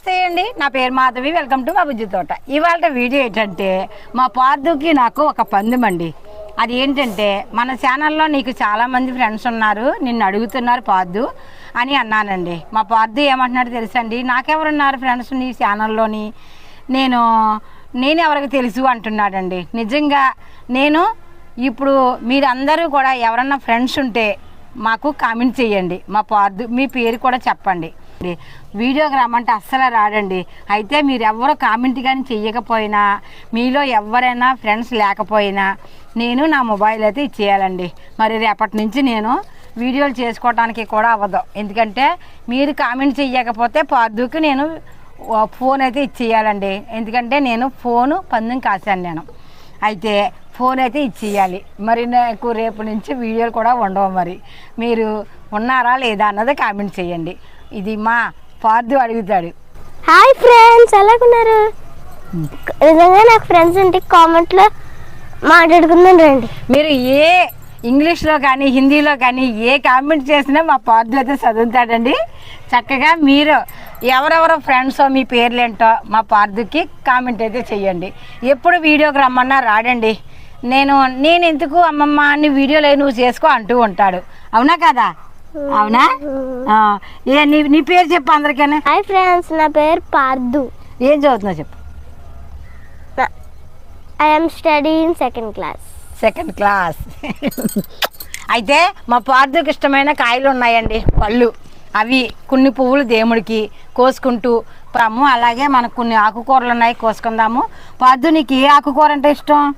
నమస్తే అండి. నా పేరు మాధవి. వెల్కమ్ టు మా బుజ్జి తోట. ఇవాళ వీడియో ఏంటంటే మా పార్థుకి నాకు ఒక పందెం అండి. అది ఏంటంటే మన ఛానల్లో నీకు చాలామంది ఫ్రెండ్స్ ఉన్నారు నిన్ను అడుగుతున్నారు పార్దు అని అన్నానండి. మా పార్థు ఏమంటున్నాడు తెలుసండి నాకెవరున్నారు ఫ్రెండ్స్ నీ ఛానల్లోని? నేను నేను ఎవరికి తెలుసు అంటున్నాడండి. నిజంగా నేను ఇప్పుడు మీరందరూ కూడా ఎవరన్నా ఫ్రెండ్స్ ఉంటే మాకు కామెంట్ చేయండి. మా పార్థు మీ పేరు కూడా చెప్పండి. వీడియోకి రమ్మంటే అస్సలు రాడండి అయితే మీరు ఎవరు కామెంట్ కానీ చెయ్యకపోయినా మీలో ఎవరైనా ఫ్రెండ్స్ లేకపోయినా నేను నా మొబైల్ అయితే ఇచ్చేయాలండి. మరి రేపటి నుంచి నేను వీడియోలు చేసుకోవడానికి కూడా అవ్వదు. ఎందుకంటే మీరు కామెంట్ చెయ్యకపోతే పార్దుకి నేను ఫోన్ అయితే ఇచ్చేయాలండి. ఎందుకంటే నేను ఫోను పందెం కాశాను నేను. అయితే ఫోన్ అయితే ఇచ్చేయాలి. మరి నాకు రేపు నుంచి వీడియోలు కూడా ఉండవు మరి. మీరు ఉన్నారా లేదా అన్నది కామెంట్ చేయండి. ఇది మా పార్దు అడుగుతాడు. హాయ్ ఫ్రెండ్స్ ఎలాగున్నారు నిజంగా నాకు ఫ్రెండ్స్ ఉంటే కామెంట్లో మాట్లాడుకుందాం రండి. మీరు ఏ ఇంగ్లీష్లో కానీ హిందీలో కానీ ఏ కామెంట్ చేసినా మా పార్దు అయితే చదువుతాడండి. చక్కగా మీరు ఎవరెవరో ఫ్రెండ్స్ మీ పేర్లేంటో మా పార్దుకి కామెంట్ అయితే చెయ్యండి. ఎప్పుడు వీడియోకి రమ్మన్నా రాడండి. నేను నేను ఎందుకు అమ్మమ్మ అన్ని వీడియోలు నువ్వు చేసుకో అంటూ ఉంటాడు. అవునా కదా? అవునా? ఏ నీ నీ పేరు చెప్పు అందరికైనా. హాయ్ ఫ్రెండ్స్ నా పేరు పార్దు. ఏం చదువుతున్నావు చెప్పు. I'm study in second class second class అయితే మా పార్దుకి ఇష్టమైన కాయలు ఉన్నాయండి పళ్ళు. అవి కొన్ని పువ్వులు దేవుడికి కోసుకుంటూ పాము అలాగే మనకు కొన్ని ఆకుకూరలు ఉన్నాయి కోసుకుందాము. పార్దు నీకు ఏ ఆకుకూర అంటే ఇష్టం?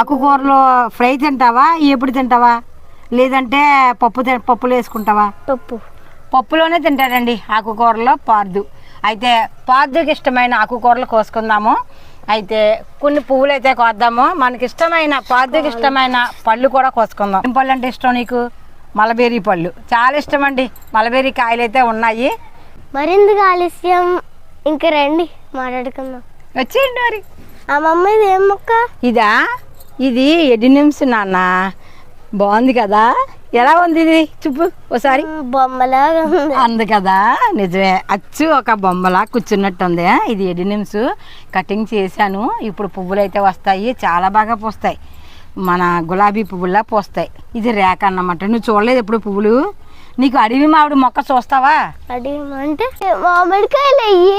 ఆకుకూరలో ఫ్రై తింటావా? ఎప్పుడు తింటావా? లేదంటే పప్పు పప్పులు వేసుకుంటావా? పప్పు. పప్పులోనే తింటాడండి ఆకుకూరలో పార్దు. అయితే పార్దుకి ఇష్టమైన ఆకుకూరలు కోసుకుందాము. అయితే కొన్ని పువ్వులు అయితే కోద్దాము. మనకి ఇష్టమైన పార్దుకి ఇష్టమైన పళ్ళు కూడా కోసుకుందాం. ఏం పళ్ళు అంటే ఇష్టం నీకు? మలబేరీ పళ్ళు. చాలా ఇష్టం అండి మలబేరీ కాయలు అయితే ఉన్నాయి. మరింత ఆలస్యం. ఇంక రండి మాట్లాడుకుందాం. వచ్చేయండి మరి. ఆ మమ్మ ఇది ఏం మొక్క? ఇదా? ఇది ఎడినిమ్స్ నాన్న. బాగుంది కదా? ఎలా ఉంది ఇది? చూపు ఒకసారి బొమ్మలాగా ఉంది. అంది కదా? నిజమే. అచ్చు ఒక బొమ్మలా కూర్చున్నట్టు ఉంది ఇది ఎడినిమ్స్. కటింగ్ చేశాను. ఇప్పుడు పువ్వులు అయితే వస్తాయి. చాలా బాగా పూస్తాయి. మన గులాబీ పువ్వుల్లా పూస్తాయి. ఇది రేఖ అన్నమాట. నువ్వు చూడలేదు ఎప్పుడు పువ్వులు? నీకు అడవి మామిడి మొక్క చూస్తావా? అడి అంటే మామిడికాయలు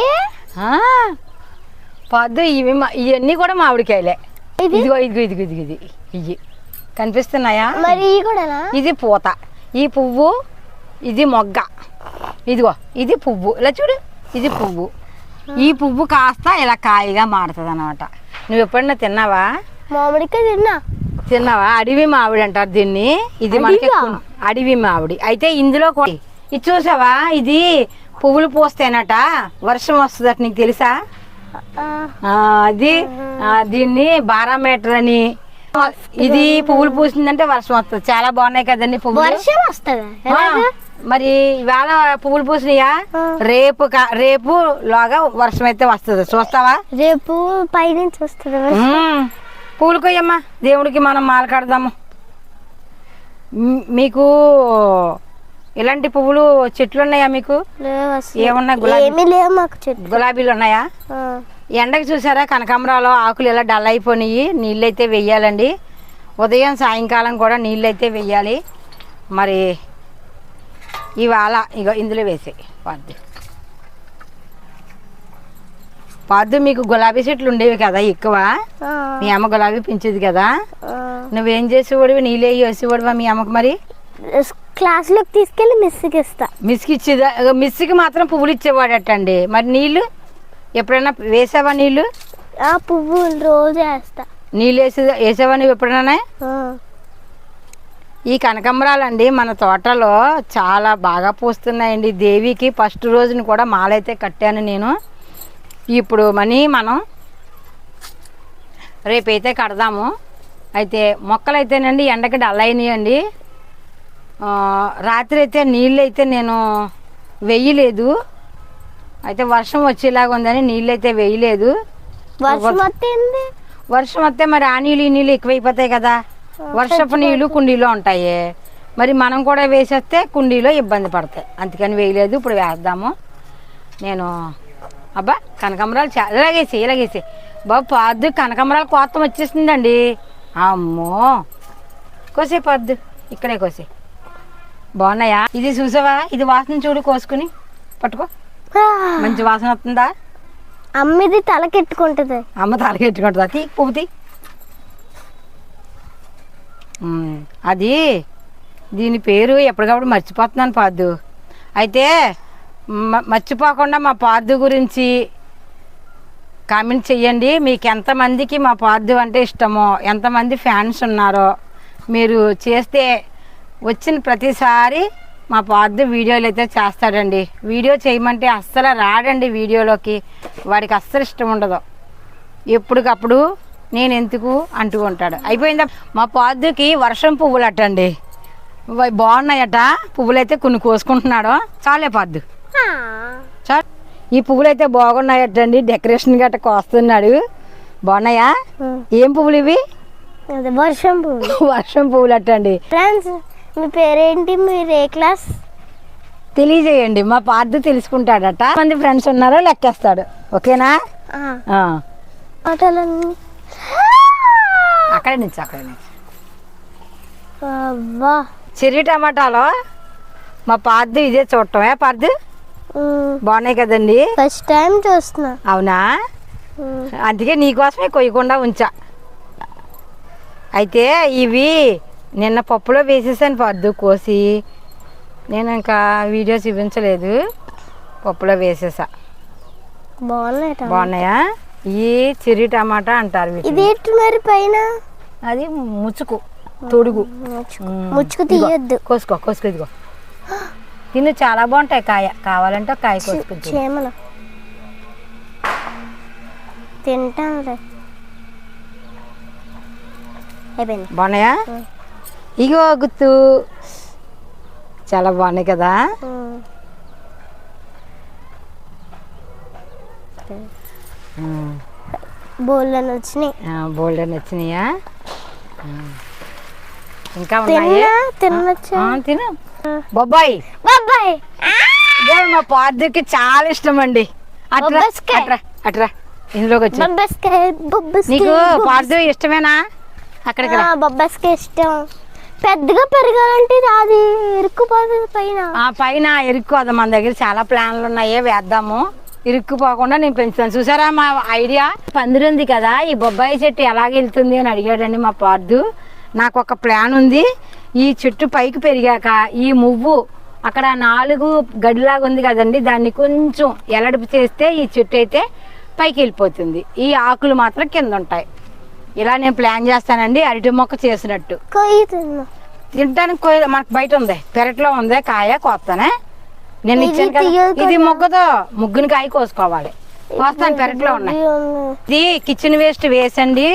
పొద్దు ఇవి మా- ఇవన్నీ కూడా మామిడికాయలే. ఇది? ఇదిగో ఇదిగో ఇదిగో ఇదిగో ఇది. ఇవి కనిపిస్తున్నాయా? మరి ఇది పూత. ఈ పువ్వు ఇది మొగ్గ. ఇదిగో ఇది పువ్వు. ఇలా చూడు ఇది పువ్వు. ఈ పువ్వు కాస్త ఇలా కాయగా మారుతుంది అనమాట నువ్వు ఎప్పుడైనా తిన్నావా? మామిడికాయ తిన్నా. తిన్నావా? అడవి మామిడి అంటారు దీన్ని. ఇది మనకి అడవి మామిడి. అయితే ఇందులో కూడా ఇది చూసావా? ఇది పువ్వులు పోస్తేనట వర్షం వస్తుందట నీకు తెలుసా? అది దీన్ని బారామీటర్ అని ఇది పువ్వులు పూసిందంటే వర్షం వస్తుంది. చాలా బాగున్నాయి కదండి పువ్వులు. వర్షం వస్తుందా? మరి ఇవాళ పువ్వులు పూసినాయా. రేపు రేపు లోగా వర్షం అయితే వస్తుంది. చూస్తావా? రేపు పైనుంచి వస్తుంది మ్మ్. పూలు కొయ్యమ్మా. దేవుడికి మనం మాల కడదాము. మీకు ఇలాంటి పువ్వులు చెట్లు ఉన్నాయా మీకు. ఏమున్నాయి? గులాబీ గులాబీలు ఉన్నాయా? ఎండకి చూసారా? కనకాంబరాలు ఆకులు ఇలా డల్ అయిపోయినాయి. నీళ్ళు అయితే వెయ్యాలండి. ఉదయం సాయంకాలం కూడా నీళ్ళు అయితే వెయ్యాలి. మరి ఇవాళ ఇగో ఇందులో వేసాయి పాద్దు పాద్దు మీకు గులాబీ చెట్లు ఉండేవి కదా ఎక్కువ? మీ అమ్మ గులాబీ పెంచేది కదా. నువ్వేం చేసేవాడివి? నీళ్ళు వేసి వేసేవాడివా మీ అమ్మకి మరి? క్లాస్లోకి తీసుకెళ్ళి మిస్కి ఇస్తా. మిస్కి ఇచ్చేదా? మిస్కి మాత్రం పువ్వులు ఇచ్చేవాడటండి. మరి నీళ్ళు? ఎప్పుడైనా వేసావా నీళ్ళు? ఆ పువ్వులు రోజు వేస్తా. నీళ్ళు వేసే వేసావా నువ్వు ఎప్పుడైనా? ఈ కనకంబరాలండి మన తోటలో చాలా బాగా పూస్తున్నాయండి. దేవికి ఫస్ట్ రోజున కూడా మాలైతే కట్టాను నేను. ఇప్పుడు మనీ మనం రేపైతే కడదాము. అయితే మొక్కలు అయితేనండి ఎండకి డల్ అయినాయండి. రాత్రి అయితే నీళ్ళు అయితే నేను వేయలేదు. అయితే వర్షం వచ్చేలాగా ఉందని నీళ్ళు అయితే వేయలేదు. వర్షం వస్తుంది వర్షం వస్తే మరి ఆ నీళ్ళు ఈ నీళ్ళు ఎక్కువైపోతాయి కదా. వర్షపు నీళ్ళు కుండీలో ఉంటాయి. మరి మనం కూడా వేసేస్తే కుండీలో ఇబ్బంది పడతాయి. అందుకని వేయలేదు. ఇప్పుడు వేద్దాము. నేను అబ్బా కనకాంబరాలు చాలా ఇలాగేసి ఇలాగేసి బాబు పాదు కనకాంబరాలు కోతం వచ్చేసిందండి. అమ్మో! కోసే పద్దు. ఇక్కడే కోసే బాగున్నాయా? ఇది చూసావా? ఇది వాసన చూడు కోసుకుని పట్టుకో. మంచి వాసన వస్తుందా? అమ్మిది తలకెట్టుకుంటది. అమ్మ తలకెట్టుకుంటుందా? తీ పువ్వు తీ. ఉమ్, అది దీని పేరు ఎప్పటికప్పుడు మర్చిపోతున్నాను పాదు. అయితే మర్చిపోకుండా మా పాదు గురించి కామెంట్ చెయ్యండి. మీకు ఎంతమందికి మా పాదు అంటే ఇష్టమో ఎంతమంది ఫ్యాన్స్ ఉన్నారో మీరు చేస్తే వచ్చిన ప్రతిసారి మా పాదు వీడియోలు అయితే చేస్తాడండి. వీడియో చేయమంటే అస్సలు రాడండి వీడియోలోకి. వాడికి అస్సలు ఇష్టం ఉండదు. ఎప్పటికప్పుడు నేను ఎందుకు అంటూ ఉంటాడు. అయిపోయిందా? మా పాదుకి వర్షం పువ్వులు అట్టండి బాగున్నాయట. పువ్వులు అయితే కొన్ని కోసుకుంటున్నాడు. చాలే పాదు చాలు ఈ పువ్వులు అయితే బాగున్నాయటండి. డెకరేషన్ గట్ట కోస్తున్నాడు. బాగున్నాయా? ఏం పువ్వులు ఇవి? వర్షం పువ్వు. వర్షం పువ్వులు అట్టండి ఫ్రెండ్స్ మీ పేరేంటి? మీరు ఏ క్లాస్? తెలియజేయండి మా పార్దు తెలుసుకుంటాడట. మంది ఫ్రెండ్స్ ఉన్నారో లెక్కేస్తాడు. ఓకేనా? ఆ. ఆటలన్నీ అక్కడి నుంచి అక్కడి నుంచి. అబ్బా. చెర్రీ టమాటాలో మా పార్దు ఇదే చూడటమే పార్దు బాగున్నాయి కదండి? ఫస్ట్ టైం చూస్తున్నా. అవునా? అందుకే నీకోసమే కొయ్యకుండా ఉంచా. అయితే ఇవి నిన్న పప్పులో వేసేసాను పద్దు కోసి. నేను ఇంకా వీడియో చూపించలేదు. పప్పులో వేసేసా. బాగున్నాయి ఈ చిరి టమాటా అంటారు. ఇదేంటి మరి పైన? అది ముచ్చుకు తొడుగు. ముచ్చుకు. తీయొద్దు. కోసుకో కోసుకో ఇదిగో. తిను చాలా బాగుంటాయి కాయ. కావాలంటే కాయ కోసుకుంటు చేమల. తింటాంలే. అయిపోయింది. బాగున్నాయా. ఇగో గుత్తు. చాలా బాగున్నాయి కదా? వచ్చినాయి. బోల్డ్ అని వచ్చినాయా. ఇంకా ఉన్నాయి? తిన్నా తినొచ్చా? తిను. బొబ్బాయి. మా పార్దుకి చాలా ఇష్టం అండి. అట్రా. అట్రా అట్రా. ఇందులోకి వచ్చి. నీకు ఇష్టమేనా? అక్కడికి రా. బొబ్బస్కాయ ఇష్టం. పెద్దగా పెరగాలంటే అది ఇరుక్కుపోతుంది పైన. ఆ పైన ఇరుక్కు మన దగ్గర చాలా ప్లాన్లు ఉన్నాయి వేద్దాము. ఇరుక్కుపోకుండా నేను పెంచుతాను. చూసారా మా ఐడియా? పందిరి ఉంది కదా ఈ బొబ్బాయి చెట్టు ఎలాగ వెళ్తుంది అని అడిగాడండి మా పార్దు. నాకు ఒక ప్లాన్ ఉంది. ఈ చెట్టు పైకి పెరిగాక ఈ మువ్వు అక్కడ నాలుగు గడిలాగా ఉంది కదండి దాన్ని కొంచెం ఎలడుపు చేస్తే ఈ చెట్టు అయితే పైకి వెళ్ళిపోతుంది. ఈ ఆకులు మాత్రం కింద ఉంటాయి. ఇలా నేను ప్లాన్ చేస్తానండి అరటి మొక్క చేసినట్టు. తినడానికి కొయ్య- మనకు బయట ఉంది. పెరట్లో ఉంది కాయ కోస్తానే నేను ఇది ఇచ్చాను కదా ఇది ముగ్గతో ముగ్గుని కాయ కోసుకోవాలి. కోస్తాను పెరట్లో ఉన్నాయి. ఇది కిచెన్ వేస్ట్ వేసండి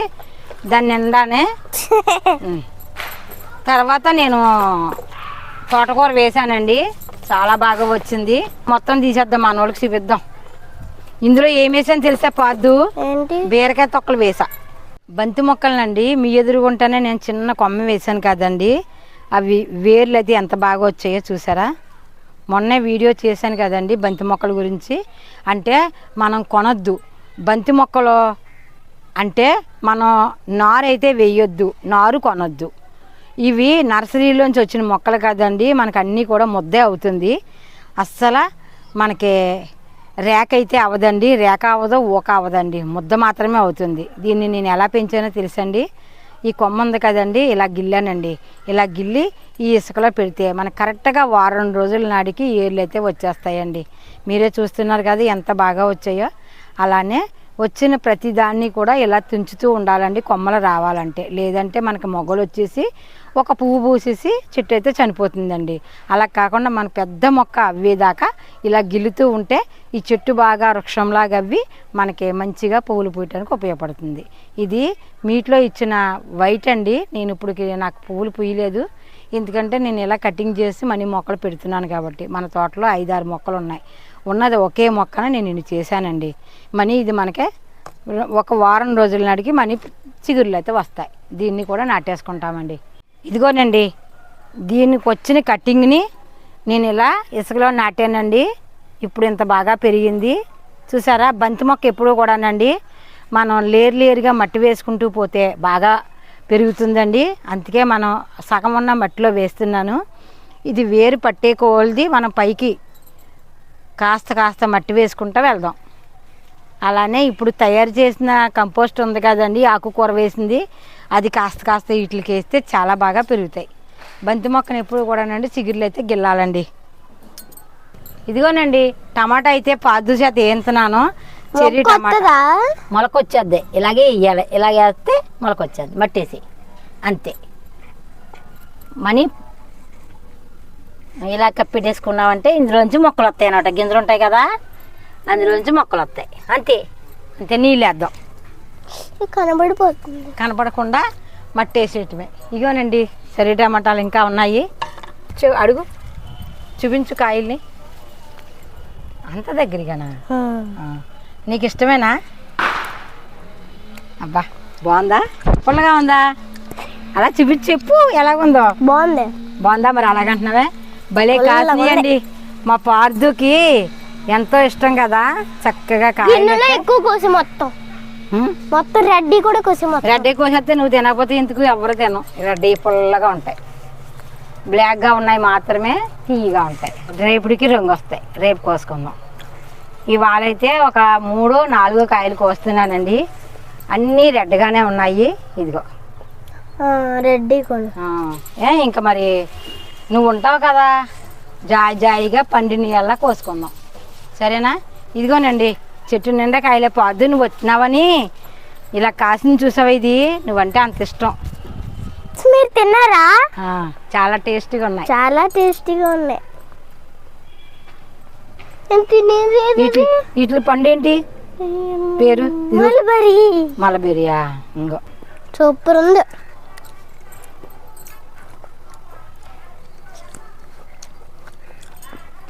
దాని నిండానే. తర్వాత నేను తోటకూర వేసానండి. చాలా బాగా వచ్చింది. మొత్తం తీసేద్దాం మన వాళ్ళకి చూపిద్దాం. ఇందులో ఏం వేసాను తెలుసా పాదు? బీరకాయ తొక్కలు వేసా. బంతి మొక్కలనండి మీ ఎదురుగుంటానే నేను చిన్న కొమ్మ వేసాను కదండి. అవి వేర్లు అయితే ఎంత బాగా వచ్చాయో చూసారా? మొన్నే వీడియో చేశాను కదండి బంతి మొక్కల గురించి. అంటే మనం కొనొద్దు. బంతి మొక్కలు అంటే మనం నారు అయితే వేయొద్దు. నారు కొనొద్దు. ఇవి నర్సరీలోంచి వచ్చిన మొక్కలు కదండి. మనకు అన్నీ కూడా ముద్దే అవుతుంది. అస్సలు మనకి రేఖ అయితే అవదండి రేఖ అవదు ఊక అవదండి. ముద్ద మాత్రమే అవుతుంది. దీన్ని నేను ఎలా పెంచానో తెలుసండి? ఈ కొమ్మ ఉంది కదండి ఇలా గిల్లానండి. ఇలా గిల్లి ఈ ఇసుకలో పెడితే మనకు కరెక్ట్గా వారం రోజుల నాటికి ఏళ్ళు అయితే వచ్చేస్తాయండి. మీరే చూస్తున్నారు కదా ఎంత బాగా వచ్చాయో. అలానే వచ్చిన ప్రతిదాన్ని కూడా ఇలా తుంచుతూ ఉండాలండి కొమ్మలు రావాలంటే. లేదంటే మనకి మొగ్గలు వచ్చేసి ఒక పువ్వు పూసేసి చెట్టు అయితే చనిపోతుందండి. అలా కాకుండా మన పెద్ద మొక్క అవ్వేదాకా ఇలా గిల్లుతూ ఉంటే ఈ చెట్టు బాగా వృక్షంలాగా అవ్వి మనకి మంచిగా పువ్వులు పూయటానికి ఉపయోగపడుతుంది. ఇది మీట్లో ఇచ్చిన వైట్ అండి. నేను ఇప్పుడు నాకు పువ్వులు పూయలేదు. ఎందుకంటే నేను ఇలా కటింగ్ చేసి మనీ మొక్కలు పెడుతున్నాను కాబట్టి. మన తోటలో ఐదారు మొక్కలు ఉన్నాయి. ఉన్నది ఒకే మొక్కన నేను ఇన్ని చేశానండి. మనీ ఇది మనకే ఒక వారం రోజుల నాటికి మనీ చిగురులు అయితే వస్తాయి. దీన్ని కూడా నాటేసుకుంటామండి. ఇదిగోనండి దీనికి వచ్చిన కటింగ్ని నేను ఇలా ఇసుకలో నాటానండి. ఇప్పుడు ఇంత బాగా పెరిగింది. చూసారా బంతి మొక్క ఎప్పుడూ కూడానండి. మనం లేరు లేరుగా మట్టి వేసుకుంటూ పోతే బాగా పెరుగుతుందండి. అందుకే మనం సగం ఉన్న మట్టిలో వేస్తున్నాను. ఇది వేరు పట్టే కోల్ది మనం పైకి కాస్త కాస్త మట్టి వేసుకుంటూ వెళ్దాం. అలానే ఇప్పుడు తయారు చేసిన కంపోస్ట్ ఉంది కదండి ఆకుకూర వేసింది. అది కాస్త కాస్త వీటికి వేస్తే చాలా బాగా పెరుగుతాయి. బంతి మొక్కను ఎప్పుడు కూడానండి చిగుర్లు అయితే గిల్లాలండి. ఇదిగోనండి టమాటా అయితే పాదు చేత ఏంతున్నాను చెర్రీ టమాటా. మొలకొచ్చేద్ది. ఇలాగే వేయాలి ఇలాగే వేస్తే మొలకొచ్చేది మట్టేసి అంతే. మనీ ఇలా కప్పెట్టేసుకున్నామంటే ఇందులోంచి మొక్కలు వస్తాయి అన్నమాట. గింజలు ఉంటాయి కదా అందులోంచి మొక్కలు వస్తాయి. అంతే. అంతే నీళ్ళు వేద్దాం. కనబడిపోతుంది. కనపడకుండా మట్టేసేయటమే. ఇగోనండి సరి టమాటాలు ఇంకా ఉన్నాయి. చూ అడుగు. చూపించు కాయల్ని. అంత దగ్గరగానా. నీకు ఇష్టమేనా? అబ్బా బాగుందా? పుల్లగా ఉందా? అలా చూపించి చెప్పు ఎలాగుందో. బాగుంది. బాగుందా మరి అలాగంటున్నావే? భలే కాసినాయండి మా పార్దుకి ఎంతో ఇష్టం కదా. చక్కగా గిన్నెలో ఎక్కువ కోసి మొత్తం? మొత్తం రెడ్డి కూడా కోసి మొత్తం. రెడ్డి కోసేస్తే నువ్వు తినకపోతే ఎందుకు? ఎవరు తిను రెడ్డి పుల్లగా ఉంటాయి. బ్లాక్గా ఉన్నాయి మాత్రమే తీయగా ఉంటాయి. రేపుడికి రంగు వస్తాయి. రేపు కోసుకుందాం. ఇవాళ అయితే ఒక మూడో నాలుగో కాయలు కోస్తున్నానండి. అన్నీ రెడ్గానే ఉన్నాయి. ఇదిగో. రెడ్డి కూడా. ఇంకా మరి నువ్వు ఉంటావు కదా? జాయి జాయిగా పండినయల్లా కోసుకుందాం. సరేనా? ఇదిగోనండి చెట్టు నిండా కాయలే పాదు నువ్వు వచ్చినావని ఇలా కాసింది చూసావా ఇది? నువ్వంటే అంత ఇష్టం. మీరు తిన్నారా? చాలా టేస్టీగా ఉన్నాయి. చాలా టేస్టీగా ఉన్నాయి? వీటి పండు ఏంటి? పేరు? ఇదిగో. మల్బరీ. మలబెరియా? ఇంకో సూపర్ ఉంది.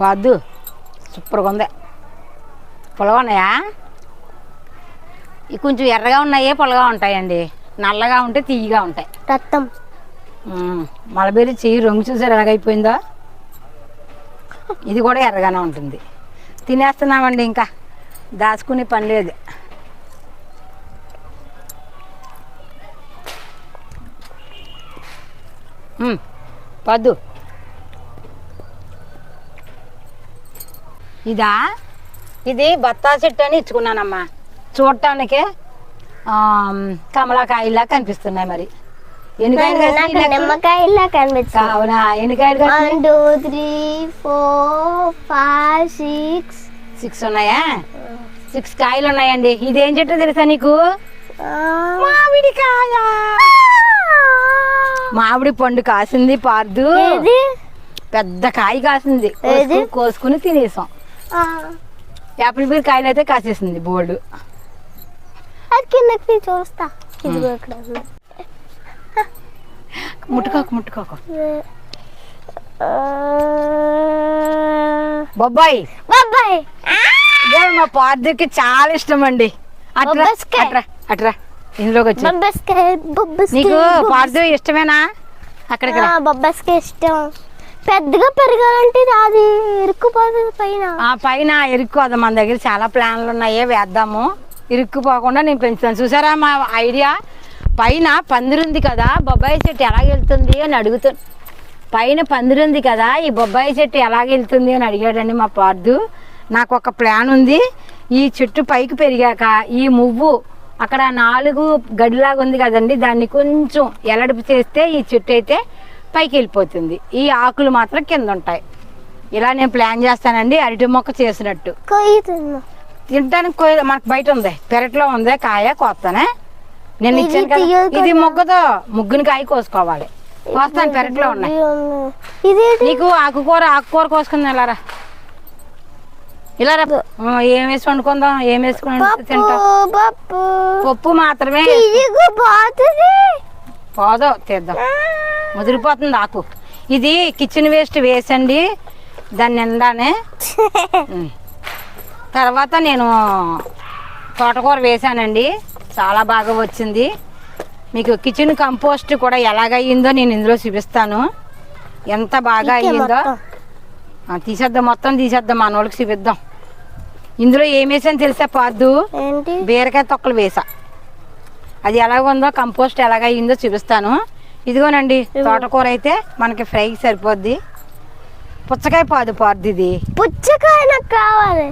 పాదు. సూపర్గా ఉంది. పులగా ఉన్నాయా? ఇవి కొంచెం ఎర్రగా ఉన్నాయే పులగా ఉంటాయండి. నల్లగా ఉంటే తీయగా ఉంటాయి. రక్తం మ్మ్. మలబెర్రీ చెయ్యి రంగు చూసారు ఎలాగైపోయిందో? ఇది కూడా ఎర్రగానే ఉంటుంది. తినేస్తున్నామండి ఇంకా. దాచుకునే పని లేదు. పద్దు ఇదా? ఇది బత్తా చెట్టు అని ఇచ్చుకున్నానమ్మా. చూడటానికే కమలాకాయలా కనిపిస్తున్నాయి మరి? నిమ్మకాయలా కనిపిస్తుంది అవునా ఎన్ని కాయలు కాసినాయి one two three four five six. Six ఉన్నాయా? సిక్స్ కాయలు ఉన్నాయండి. ఇదేం చెట్టు తెలుసా నీకు? మామిడికాయ మామిడి పండు కాసింది పార్దు. పెద్ద కాయ కాసింది. కోసుకుని తినేసాం. యాపిల్ బీర్ కాయలు అయితే కాసేసింది బోర్డు అది కిందకి చూస్తా. ముట్టుకోకు ముట్టుకోకు. బొబ్బాయి. బాబాయ్ ఇదే మా పార్దుకి చాలా ఇష్టం అండి అట్రా. అట్రా. అట్రా ఇందులోకి వచ్చి నీకు పార్దు ఇష్టమేనా? అక్కడికి బొబ్బస్కాయ ఇష్టం. పెద్దగా పెరగాలంటే అది ఇరుక్కుపోతుంది పైన. ఆ పైన ఇరుక్కోదు మన దగ్గర చాలా ప్లాన్లు ఉన్నాయే. వేద్దాము? ఇరుక్కుపోకుండా నేను పెంచుతాను. చూసారా మా ఐడియా? పైన పందిరి ఉంది కదా బొబ్బాయి చెట్టు ఎలాగెళ్తుంది అని అడుగుతు పైన పందిరి ఉంది కదా ఈ బొబ్బాయి చెట్టు ఎలా వెళ్తుంది అని అడిగాడండి మా పార్దు నాకు ఒక ప్లాన్ ఉంది. ఈ చెట్టు పైకి పెరిగాక ఈ మువ్వు అక్కడ నాలుగు గడిలాగా ఉంది కదండి దాన్ని కొంచెం ఎలడుపు చేస్తే ఈ చెట్టు అయితే పైకి వెళ్ళిపోతుంది ఈ ఆకులు మాత్రం కింద ఉంటాయి ఇలా నేను ప్లాన్ చేస్తానండి అరటి మొక్క చేసినట్టు. తినడానికి కొయ్య- మనకు బయట ఉంది పెరట్లో ఉంది కాయ కోస్తానే నేను ఇది ఇచ్చాను కదా ఇది. మొగ్గతో ముగ్గుని కాయ కోసుకోవాలి. కోస్తాను పెరట్లో ఉన్నాయి. నీకు ఆకుకూర ఆకుకూర కోసుకుందాం ఇలా రా. ఇలా రా. ఏం వేసి వండుకుందాం? ఏం వేసుకుని తింటాం? పప్పు. మాత్రమే పోదో తీద్దాం. ముదిరిపోతుంది ఆకు. ఇది కిచెన్ వేస్ట్ వేసండి దాని నిండానే. తర్వాత నేను తోటకూర వేసానండి. చాలా బాగా వచ్చింది. మీకు కిచెన్ కంపోస్ట్ కూడా ఎలాగ అయ్యిందో నేను ఇందులో చూపిస్తాను. ఎంత బాగా అయ్యిందో. తీసేద్దాం మొత్తం తీసేద్దాం మన వాళ్ళకి చూపిద్దాం. ఇందులో ఏం వేసాను తెలుసా పాదు? బీరకాయ తొక్కలు వేసా. అది ఎలాగ ఉందో కంపోస్ట్ ఎలాగ అయ్యిందో చూపిస్తాను. ఇదిగోనండి తోటకూర అయితే మనకి ఫ్రైకి సరిపోద్ది. పుచ్చకాయ పాదు ఇది పుచ్చకాయ నాకు కావాలి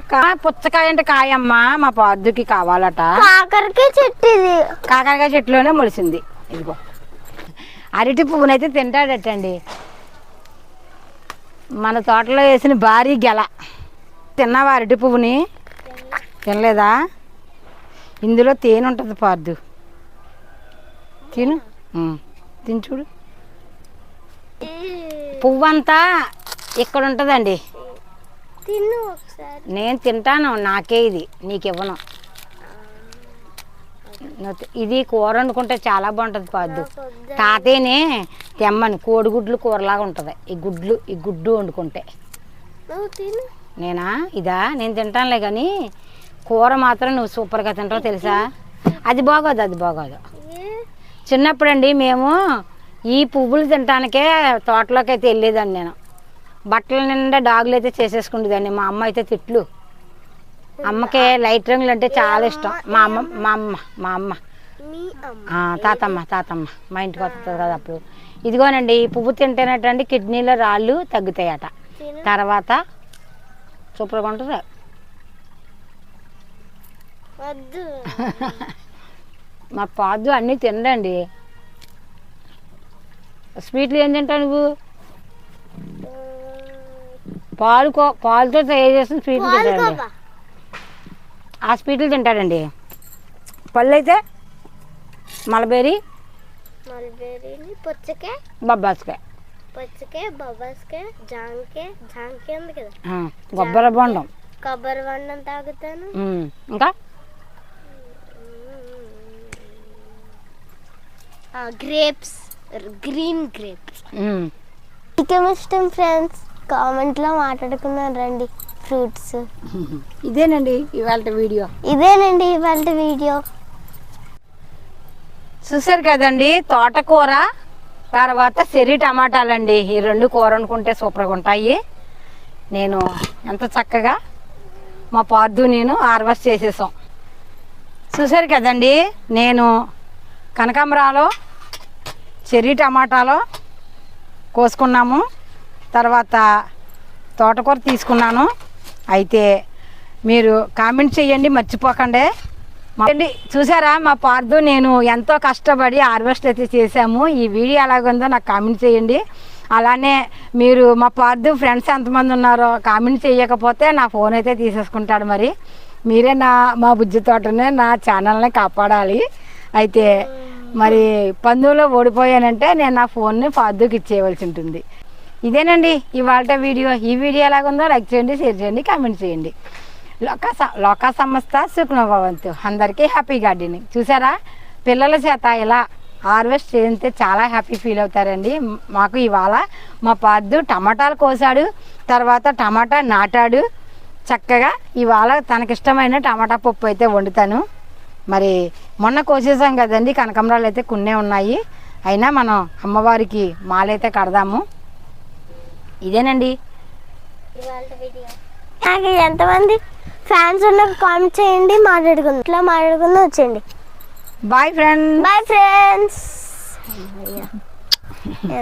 పుచ్చకాయ అంటే కాయమ్మ మా పాదుకి కావాలట. కాకరకాయ చెట్టు ఇది కాకరకాయ చెట్టులోనే మొలిసింది. ఇదిగో. అరటి పువ్వునైతే తింటాడటండి. మన తోటలో వేసిన భారీ గెల. తిన్నావా అరటి పువ్వుని? తినలేదా? ఇందులో తేనె ఉంటుంది పార్దు. తిను. తిని చూడు. పువ్వు అంతా ఇక్కడ ఉంటుందండి నేను తింటాను నాకే ఇది నీకు ఇవ్వను ఇది కూర వండుకుంటే చాలా బాగుంటుంది పాదు తాతయ్యనే తెమ్మని కోడిగుడ్లు కూరలాగా ఉంటుంది. ఈ గుడ్లు ఈ గుడ్డు వండుకుంటే. నేనా? ఇదా? నేను తింటానులే కానీ కూర మాత్రం నువ్వు సూపర్గా తింటావు తెలుసా? అది బాగోదు అది బాగోదు. చిన్నప్పుడండి మేము ఈ పువ్వులు తినటానికే తోటలోకి అయితే వెళ్ళేదాన్ని నేను. బట్టల నిండా డాగులు అయితే చేసేసుకుండేదాన్ని. మా అమ్మ అయితే తిట్లు. అమ్మకే లైట్ రంగులు అంటే చాలా ఇష్టం. మా అమ్మ మా అమ్మ మా అమ్మ. తాతమ్మ తాతమ్మ. మా ఇంటికి వస్తుంది కదా అప్పుడు. ఇదిగోనండి ఈ పువ్వు తింటేనటండి కిడ్నీలో రాళ్ళు తగ్గుతాయట. తర్వాత సూపర్గా ఉంటుంది వద్దు. మా పాదు అన్నీ తినండి స్వీట్లు ఏం తింటావు నువ్వు? పాలు కో పాలుతో తయారు చేసిన స్వీట్లు తింటాడండి. ఆ స్వీట్లు తింటాడండి. పళ్ళు అయితే మలబేరి పుచ్చకాయ బొబ్బాస్కాయ పుచ్చకాయ బొబ్బాస్కాయ జాంకాయ జాంకాయ ఉంది కదా. కొబ్బరి బొండం. కొబ్బరి వండం తాగుతాను. ఇంకా? గ్రేప్స్ గ్రీన్ గ్రేప్స్ మీకేం ఇష్టం ఫ్రెండ్స్ కామెంట్లో మాట్లాడుకున్నాను రండి ఫ్రూట్స్ ఇదేనండి ఇవాళ వీడియో. ఇదేనండి ఇవాళ వీడియో. చూసారు కదండి తోటకూర తర్వాత చెర్రీ టమాటాలండి. ఈ రెండు కూర అనుకుంటే సూపర్గా ఉంటాయి. నేను ఎంత చక్కగా మా పార్దు నేను హార్వెస్ట్ చేసేసాం. చూసారు కదండి నేను కనకాంబరాలో చెర్రీ టమాటాలో కోసుకున్నాము. తర్వాత తోటకూర తీసుకున్నాను. అయితే మీరు కామెంట్ చేయండి మర్చిపోకండి. అండి, చూసారా మా పార్దు నేను ఎంతో కష్టపడి హార్వెస్ట్ అయితే చేశాము. ఈ వీడియో ఎలాగుందో నాకు కామెంట్ చేయండి. అలానే మీరు మా పార్దు ఫ్రెండ్స్ ఎంతమంది ఉన్నారో కామెంట్ చేయకపోతే నా ఫోన్ అయితే తీసేసుకుంటాడు మరి. మీరే నా మా బుజ్జి తోటనే నా ఛానల్ని కాపాడాలి. అయితే మరి పందులో ఓడిపోయానంటే నేను నా ఫోన్ని పార్దుకి ఇచ్చేయవలసి ఉంటుంది. ఇదేనండి ఇవాళ వీడియో. ఈ వీడియో ఎలాగుందో లైక్ చేయండి షేర్ చేయండి కామెంట్ చేయండి. లోకా స- సంస్థ సుఖ్నభవంతు అందరికీ హ్యాపీ గార్డెనింగ్. చూసారా? పిల్లల చేత ఇలా హార్వెస్ట్ చేస్తే చాలా హ్యాపీ ఫీల్ అవుతారండి. మాకు ఇవాళ మా పార్దు టమాటాలు కోసాడు తర్వాత టమాటా నాటాడు. చక్కగా ఇవాళ తనకిష్టమైన టమాటా పప్పు అయితే వండుతాను. మరి మొన్న కోసేసాం కదండి కనకంబరాలు అయితే కొన్నే ఉన్నాయి. అయినా మనం అమ్మవారికి మాలైతే కడదాము. ఇదేనండి. నాకు ఎంతమంది ఫ్యాన్స్ ఉన్న కామెంట్ చేయండి మాట్లాడుకుందాం. ఇట్లా మాట్లాడుకుందాం వచ్చేయండి. Boy friend bye friends.